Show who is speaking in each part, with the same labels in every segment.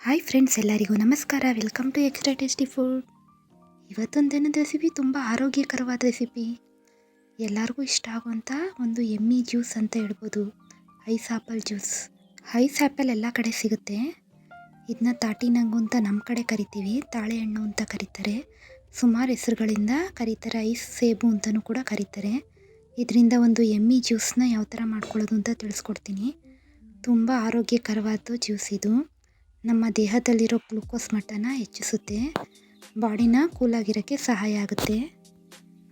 Speaker 1: Hi friends ಎಲ್ಲರಿಗೂ ನಮಸ್ಕಾರ. Welcome to extra tasty food ಇವತ್ತೊಂದು ದಿನದ ರೆಸಿಪಿ ತುಂಬ ಆರೋಗ್ಯಕರವಾದ ರೆಸಿಪಿ ಎಲ್ಲರಿಗೂ ಇಷ್ಟ ಆಗುವಂಥ ಒಂದು ಎಮ್ಮಿ ಜ್ಯೂಸ್ ಅಂತ ಹೇಳ್ಬೋದು. Ice apple juice ice apple ಎಲ್ಲ ಕಡೆ ಸಿಗುತ್ತೆ. ಇದನ್ನ ತಾಟಿನಂಗು ಅಂತ ನಮ್ಮ ಕಡೆ ಕರಿತೀವಿ. ತಾಳೆಹಣ್ಣು ಅಂತ ಕರೀತಾರೆ. ಸುಮಾರು ಹೆಸರುಗಳಿಂದ ಕರೀತಾರೆ. ಐಸ್ ಸೇಬು ಅಂತಲೂ ಕೂಡ ಕರೀತಾರೆ. ಇದರಿಂದ ಒಂದು ಎಮ್ಮಿ ಜ್ಯೂಸ್ನ ಯಾವ ಥರ ಮಾಡ್ಕೊಳ್ಳೋದು ಅಂತ ತಿಳಿಸ್ಕೊಡ್ತೀನಿ. ತುಂಬ ಆರೋಗ್ಯಕರವಾದ ಜ್ಯೂಸ್ ಇದು. ನಮ್ಮ ದೇಹದಲ್ಲಿರೋ ಗ್ಲೂಕೋಸ್ ಮಟ್ಟನ ಹೆಚ್ಚಿಸುತ್ತೆ. ಬಾಡಿನ ಕೂಲಾಗಿರೋಕ್ಕೆ ಸಹಾಯ ಆಗುತ್ತೆ.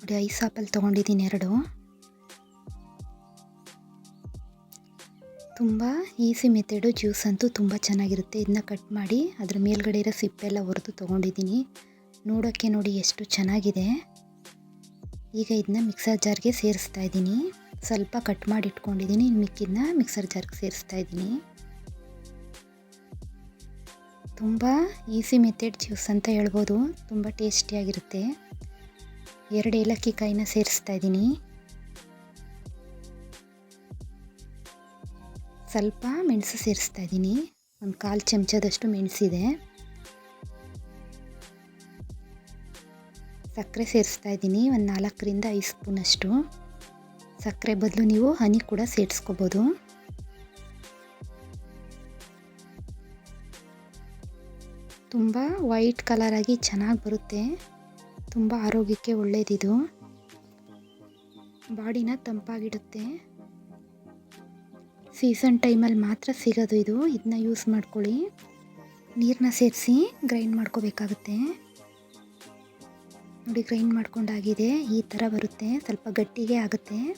Speaker 1: ನೋಡಿ, ಐಸ್ ಆಪಲ್ ತೊಗೊಂಡಿದ್ದೀನಿ ಎರಡು. ತುಂಬ ಈಸಿ ಮೆಥಡು, ಜ್ಯೂಸ್ ಅಂತೂ ತುಂಬ ಚೆನ್ನಾಗಿರುತ್ತೆ. ಇದನ್ನ ಕಟ್ ಮಾಡಿ ಅದ್ರ ಮೇಲ್ಗಡೆ ಇರೋ ಸಿಪ್ಪೆಲ್ಲ ಹೊರದು ತೊಗೊಂಡಿದ್ದೀನಿ. ನೋಡೋಕ್ಕೆ ನೋಡಿ ಎಷ್ಟು ಚೆನ್ನಾಗಿದೆ. ಈಗ ಇದನ್ನ ಮಿಕ್ಸರ್ ಜಾರ್ಗೆ ಸೇರಿಸ್ತಾ ಇದ್ದೀನಿ. ಸ್ವಲ್ಪ ಕಟ್ ಮಾಡಿ ಇಟ್ಕೊಂಡಿದ್ದೀನಿ. ಮಿಕ್ಕಿದ್ನ ಮಿಕ್ಸರ್ ಜಾರ್ಗೆ ಸೇರಿಸ್ತಾ ಇದ್ದೀನಿ. ತುಂಬ ಈಸಿ ಮೆಥಡ್ ಜ್ಯೂಸ್ ಅಂತ ಹೇಳ್ಬೋದು. ತುಂಬ ಟೇಸ್ಟಿಯಾಗಿರುತ್ತೆ ಎರಡು ಏಲಕ್ಕಿ ಕಾಯಿನ ಸೇರಿಸ್ತಾ ಇದ್ದೀನಿ. ಸ್ವಲ್ಪ ಮೆಣಸು ಸೇರಿಸ್ತಾ ಇದ್ದೀನಿ. ಒಂದು ಕಾಲು ಚಮಚದಷ್ಟು ಮೆಣಸಿದೆ ಸಕ್ಕರೆ ಸೇರಿಸ್ತಾ ಇದ್ದೀನಿ. ಒಂದು ನಾಲ್ಕರಿಂದ ಐದು ಸ್ಪೂನಷ್ಟು. ಸಕ್ಕರೆ ಬದಲು ನೀವು ಹನಿ ಕೂಡ ಸೇರಿಸ್ಕೋಬೋದು. ತುಂಬ ವೈಟ್ ಕಲರಾಗಿ ಚೆನ್ನಾಗಿ ಬರುತ್ತೆ. ತುಂಬ ಆರೋಗ್ಯಕ್ಕೆ ಒಳ್ಳೆಯದಿದು ಬಾಡಿನ ತಂಪಾಗಿಡುತ್ತೆ. ಸೀಸನ್ ಟೈಮಲ್ಲಿ ಮಾತ್ರ ಸಿಗೋದು ಇದು. ಇದನ್ನ ಯೂಸ್ ಮಾಡ್ಕೊಳ್ಳಿ. ನೀರನ್ನ ಸೇರಿಸಿ ಗ್ರೈಂಡ್ ಮಾಡ್ಕೋಬೇಕಾಗುತ್ತೆ. ನೋಡಿ ಗ್ರೈಂಡ್ ಮಾಡ್ಕೊಂಡಾಗಿದೆ ಈ ಥರ ಬರುತ್ತೆ. ಸ್ವಲ್ಪ ಗಟ್ಟಿಗೆ ಆಗುತ್ತೆ.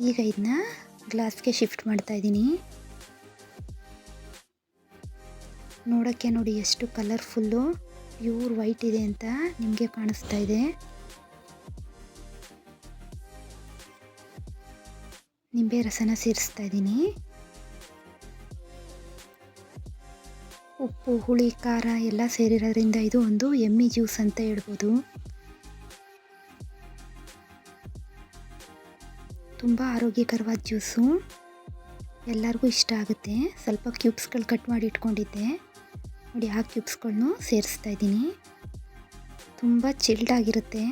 Speaker 1: ಈಗ ಇದನ್ನ ಗ್ಲಾಸ್ಗೆ ಶಿಫ್ಟ್ ಮಾಡ್ತಾ ಇದ್ದೀನಿ. ನೋಡೋಕ್ಕೆ ನೋಡಿ ಎಷ್ಟು ಕಲರ್ಫುಲ್ಲು, ಪ್ಯೂರ್ ವೈಟ್ ಇದೆ ಅಂತ ನಿಮಗೆ ಕಾಣಿಸ್ತಾ ಇದೆ. ನಿಂಬೆ ರಸನ ಸೇರಿಸ್ತಾ ಇದ್ದೀನಿ. ಉಪ್ಪು, ಹುಳಿ, ಖಾರ ಎಲ್ಲ ಸೇರಿರೋದ್ರಿಂದ ಇದು ಒಂದು ಎಮ್ಮಿ ಜ್ಯೂಸ್ ಅಂತ ಹೇಳ್ಬೋದು. ತುಂಬ ಆರೋಗ್ಯಕರವಾದ ಜ್ಯೂಸು. ಎಲ್ಲರಿಗೂ ಇಷ್ಟ ಆಗುತ್ತೆ. ಸ್ವಲ್ಪ ಕ್ಯೂಬ್ಸ್ಗಳು ಕಟ್ ಮಾಡಿ ಇಟ್ಕೊಂಡಿದ್ದೆ. ನೋಡಿ, ಆ ಕ್ಯೂಬ್ಸ್ಗಳನ್ನು ಸೇರಿಸ್ತಾ ಇದ್ದೀನಿ. ತುಂಬ ಚಿಲ್ಡಾಗಿರುತ್ತೆ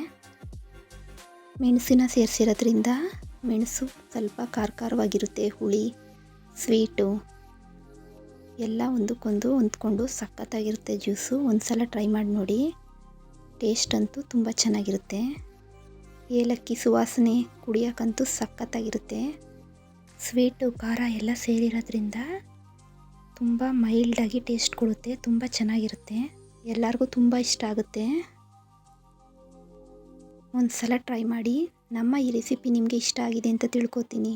Speaker 1: ಮೆಣಸಿನ ಸೇರಿಸಿರೋದ್ರಿಂದ ಮೆಣಸು ಸ್ವಲ್ಪ ಖಾರ ಖಾರವಾಗಿರುತ್ತೆ ಹುಳಿ ಸ್ವೀಟು ಎಲ್ಲ ಒಂದಕ್ಕೊಂದು ಹೊಂದ್ಕೊಂಡು ಸಖತ್ತಾಗಿರುತ್ತೆ ಜ್ಯೂಸು. ಒಂದು ಸಲ ಟ್ರೈ ಮಾಡಿ ನೋಡಿ. ಟೇಸ್ಟ್ ಅಂತೂ ತುಂಬ ಚೆನ್ನಾಗಿರುತ್ತೆ. ಏಲಕ್ಕಿ ಸುವಾಸನೆ ಕುಡಿಯೋಕ್ಕಂತೂ ಸಖತ್ತಾಗಿರುತ್ತೆ. ಸ್ವೀಟು ಖಾರ ಎಲ್ಲ ಸೇರಿರೋದ್ರಿಂದ ತುಂಬ ಮೈಲ್ಡಾಗಿ ಟೇಸ್ಟ್ ಕೊಡುತ್ತೆ, ತುಂಬ ಚೆನ್ನಾಗಿರುತ್ತೆ, ಎಲ್ಲರಿಗೂ ತುಂಬ ಇಷ್ಟ ಆಗುತ್ತೆ. ಒಂದು ಸಲ ಟ್ರೈ ಮಾಡಿ, ನಮ್ಮ ಈ ರೆಸಿಪಿ ನಿಮಗೆ ಇಷ್ಟ ಆಗಿದೆ ಅಂತ ತಿಳ್ಕೊತೀನಿ.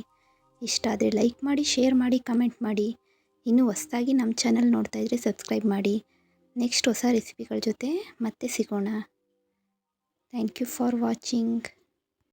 Speaker 1: ಇಷ್ಟ ಆದರೆ ಲೈಕ್ ಮಾಡಿ, ಶೇರ್ ಮಾಡಿ, ಕಮೆಂಟ್ ಮಾಡಿ. ಇನ್ನೂ ಹೊಸ್ದಾಗಿ ನಮ್ಮ ಚಾನಲ್ ನೋಡ್ತಾ ಇದ್ದರೆ ಸಬ್ಸ್ಕ್ರೈಬ್ ಮಾಡಿ. ನೆಕ್ಸ್ಟ್ ಹೊಸ ರೆಸಿಪಿಗಳ ಜೊತೆ ಮತ್ತೆ ಸಿಗೋಣ. Thank you for watching.